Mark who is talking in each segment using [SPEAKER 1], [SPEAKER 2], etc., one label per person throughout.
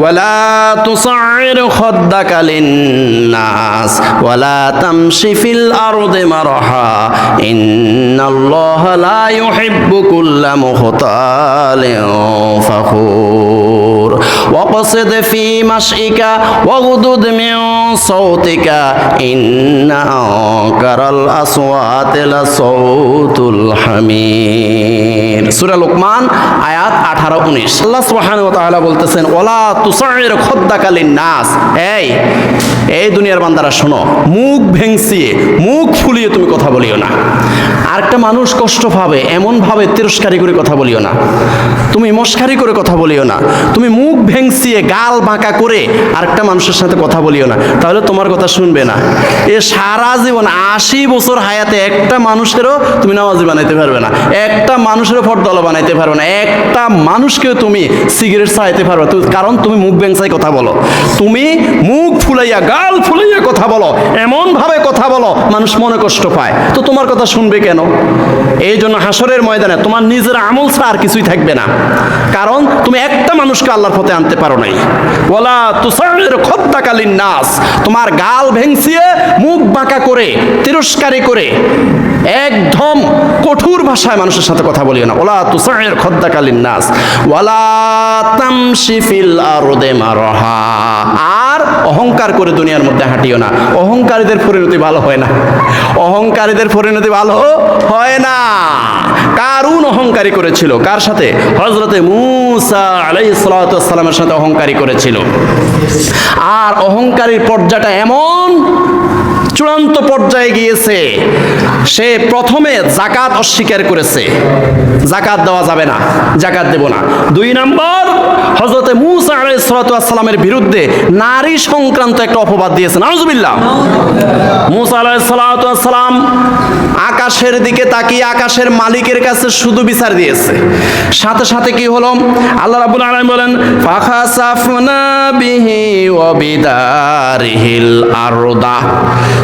[SPEAKER 1] ولا تصعر خدك للناس ولا تمشي في الأرض مرحا إن الله لا يحب كل مختال فخور وقصد في مشيك واغضض من صوتك إن أنكر الأصوات لصوت الحمير সুরা লোকমান, আয়াত আঠারো উনিশ। আল্লাহ সুহান তাহলে বলতেছেন ওলা তুষারের খদ্দাকালীন নাস এই এই দুনিয়ার বান্দারা শোনো, মুখ ভেংসিয়ে মুখ ফুলিয়ে তুমি কথা বলিও না। আরেকটা মানুষ কষ্ট পাবে এমন ভাবে তিরস্কারি করে কথা বলিও না। তুমি মস্কারি করে কথা বলিও না। তুমি মুখ ভেংসিয়ে গাল বাঁকা করে আরেকটা মানুষের সাথে কথা বলিও না। তাহলে তোমার কথা শুনবে না। এ সারা জীবন আশি বছর হায়াতে একটা মানুষেরও তুমি নামাজি বানাইতে পারবে না। একটা মানুষেরও ফটদলা বানাইতে পারবে না। একটা মানুষকেও তুমি সিগারেট চাইতে পারবে। কারণ তুমি মুখ ব্যাংসাই কথা বলো। তুমি মুখ ফুলাইয়া, গাল ফুলাইয়া কথা বলো। এমন ভাবে কথা বলো, মানুষ মনে কষ্ট পায়। তো তোমার কথা শুনবে কেন? এই জন্য হাসরের ময়দানে তোমার নিজের আমল ছাড়া আর কিছুই থাকবে না। কারণ তুমি একটা মানুষকে আল্লাহর পথে আনতে পারো নাই। ওলা তুষারের খদ্দাকালীন নাস তোমার গাল ভেংসিয়ে মুখ বাঁকা করে, তিরস্কারি করে, একদম কঠোর ভাষায় মানুষের সাথে কথা বলিও না। ওলা তুষারের খদ্দাকালীন নাস ওয়ালা তামশি ফিল আরদে মারহা। আর অহংকার করে দুনিয়ার মধ্যে হাঁটিও না। অহংকারীদের পরিণতি ভালো হয় না। অহংকারীদের পরিণতি ভালো হয় না। কারুন অহংকারী করেছিল? কার সাথে? হজরতে মুসা সাথে অহংকারী করেছিল। আর অহংকারীর পর্যাটা এমন চূড়ান্ত পর্যায়ে গিয়েছে। সে প্রথমে জাকাত অস্বীকার করেছে। জাকাত দেওয়া যাবে না জাকাত দেব না। দুই নম্বর হজরতে মুসা আলাইসালামের বিরুদ্ধে নারী সংক্রান্ত একটা অপবাদ দিয়েছে নাউজুবিল্লাহ। মুসা আলাইসালাম আকাশের দিকে তাকিয়ে আকাশের মালিকের কাছে শুধু বিচার দিয়েছে। সাথে সাথে কি হলো? আল্লাহ রাব্বুল আলামিন বলেন, ফাখাসাফনা বিহি ওয়া বিদারিহিল আরদা।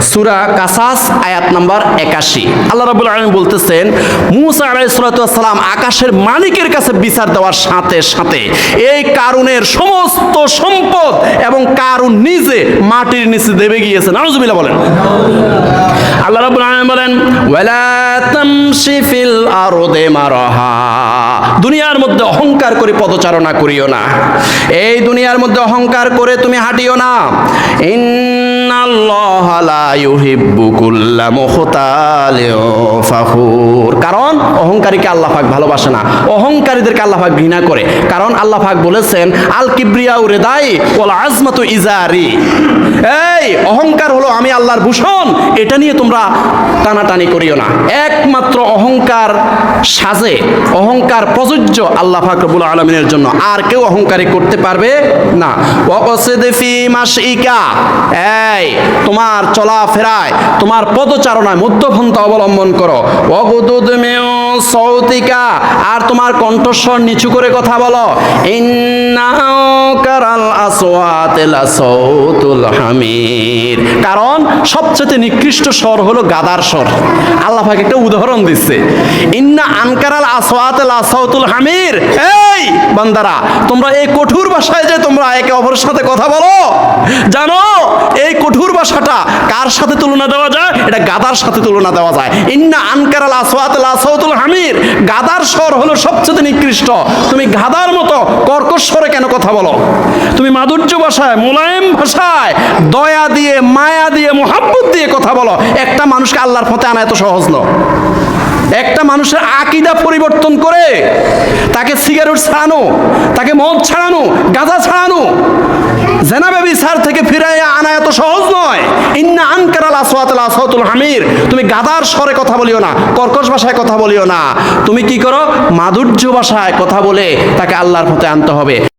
[SPEAKER 1] সূরা কাসাস, আয়াত নাম্বার 81 আল্লাহ রাব্বুল আলামিন বলতেছেন, মুসা ওয়াস সালাম আকাশের মালিকের কাছে বিচার দেওয়ার সাথে সাথে এই কারুনের সমস্ত সম্পদ এবং কারুন নিজে মাটির নিচে দেবে গিয়েছে নাউজুবিল্লাহ বলেন। আল্লাহ রাব্বুল আলামিন বলেন ফিল দুনিয়ার মধ্যে অহংকার করে পদচারণা করিও না। এই দুনিয়ার মধ্যে অহংকার করে তুমি হাঁটিও না। ইন্নাল্লাহা কারণ অহংকারীকে আল্লাহ পাক ভালোবাসে না। অহংকারীদেরকে আল্লাহ পাক ঘৃণা করে। কারণ আল্লাহ পাক বলেছেন, আল কিবরিয়া উরেদাই ওয়াল আজমাতু ইজারি। এই, অহংকার হলো আমি আল্লাহর ভূষণ, এটা নিয়ে তোমরা টানাটানি করিও না। একমাত্র অহংকার সাজে, অহংকার প্রযোজ্য আল্লাহ ফাকরবুল আলমিনের জন্য। আর কেউ অহংকারী করতে পারবে না। মাশইকা এই, তোমার চলাফেরায়, তোমার পদচারণায় মধ্যপন্থা অবলম্বন করো। ওয়াগুদুদ মিন সৌতিকা, আর তোমার কণ্ঠস্বর নিচু করে কথা বলো। হামির কারণ সবচেয়ে নিকৃষ্ট স্বর হলো গাদার স্বর। আল্লাহ পাক একটা উদাহরণ দিচ্ছে ইন্না আনকারাল আসওয়াত লাসাউতুল হামির এই বান্দারা, তোমরা এই কঠোর ভাষায় যে তোমরা একে অপরের সাথে কথা বলো, জানো এই কঠোর ভাষাটা কার সাথে তুলনা দেওয়া যায়? এটা গাদার সাথে তুলনা দেওয়া যায়। ইন্না আনকারাল আসওয়াত লাসাউতুল হামির। গাদার স্বর হলো সবচেয়ে নিকৃষ্ট। তুমি গাদার মতো কর্কশ স্বরে কেন কথা বলো? তুমি মাধুর্য ভাষায়, মোলায়েম ভাষায়, দয়া দিয়ে, মায়া দিয়ে, মোহাব্বত দিয়ে কথা বলো। একটা মানুষকে আল্লাহর পথে আনা এত সহজ নয় একটা মানুষের আকিদা পরিবর্তন করে তাকে সিগারেট ছাড়ানো, তাকে মদ ছাড়ানো, গাঁজা ছাড়ানো, জেনাবেবি সার থেকে ফিরাইয়া আনা এত সহজ নয়। ইন্না আনকারাল আসওয়াতুল আসওয়াতুল হামির। তুমি গাদার স্বরে কথা বলিও না, কর্কশ ভাষায় কথা বলিও না। তুমি কি করো? মাধুর্য ভাষায় কথা বলে তাকে আল্লাহর পথে আনতে হবে।